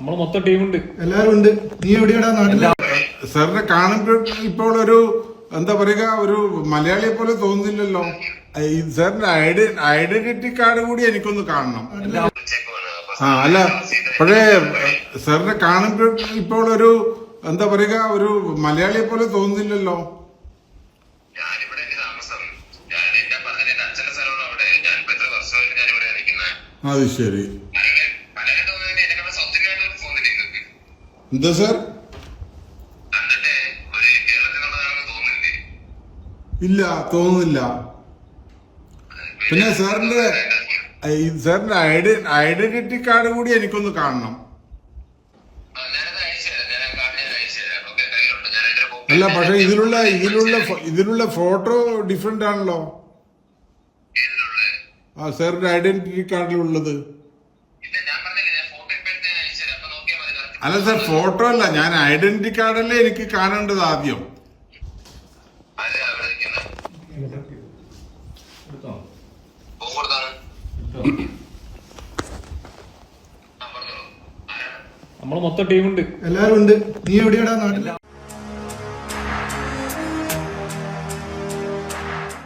നമ്മൾ മൊത്തം ടീമുണ്ട്. എല്ലാരും ഉണ്ട്. നീ എവിടെയാടാ നാട്ടിൽ? സാറിനെ കാണുമ്പോൾ ഇപ്പോൾ ഒരു എന്താ പറയുക ഒരു മലയാളിയെ പോലെ തോന്നുന്നില്ലല്ലോ. സാറിന്റെ ഐഡി ഐഡന്റിറ്റി കാർഡ് കൂടി എനിക്കൊന്ന് കാണണം. ആ അല്ല പക്ഷേ സാറിനെ കാണുമ്പോൾ ഇപ്പോൾ ഒരു എന്താ പറയുക ഒരു മലയാളിയെ പോലെ തോന്നുന്നില്ലല്ലോ. അത് എനിക്ക് എന്താ സാർ? ഇല്ല തോന്നുന്നില്ല. പിന്നെ സാറിന്റെ സാറിന്റെ ഐഡി ഐഡന്റിറ്റി കാർഡ് കൂടി എനിക്കൊന്ന് കാണണം. അല്ല പക്ഷെ ഇതിലുള്ള ഇതിലുള്ള ഇതിലുള്ള ഫോട്ടോ ഡിഫറെന്റ് ആണല്ലോ? ആ സാറിന്റെ ഐഡന്റിറ്റി കാർഡിലുള്ളത് അല്ല സർ ഫോട്ടോ അല്ല. ഞാൻ ഐഡന്റിറ്റി കാർഡല്ലേ എനിക്ക് കാണേണ്ടത് ആദ്യം? നമ്മൾ മൊത്തം ടീമുണ്ട്. എല്ലാരും ഉണ്ട്. നീ എവിടെയാടാ നാട്ടിൽ?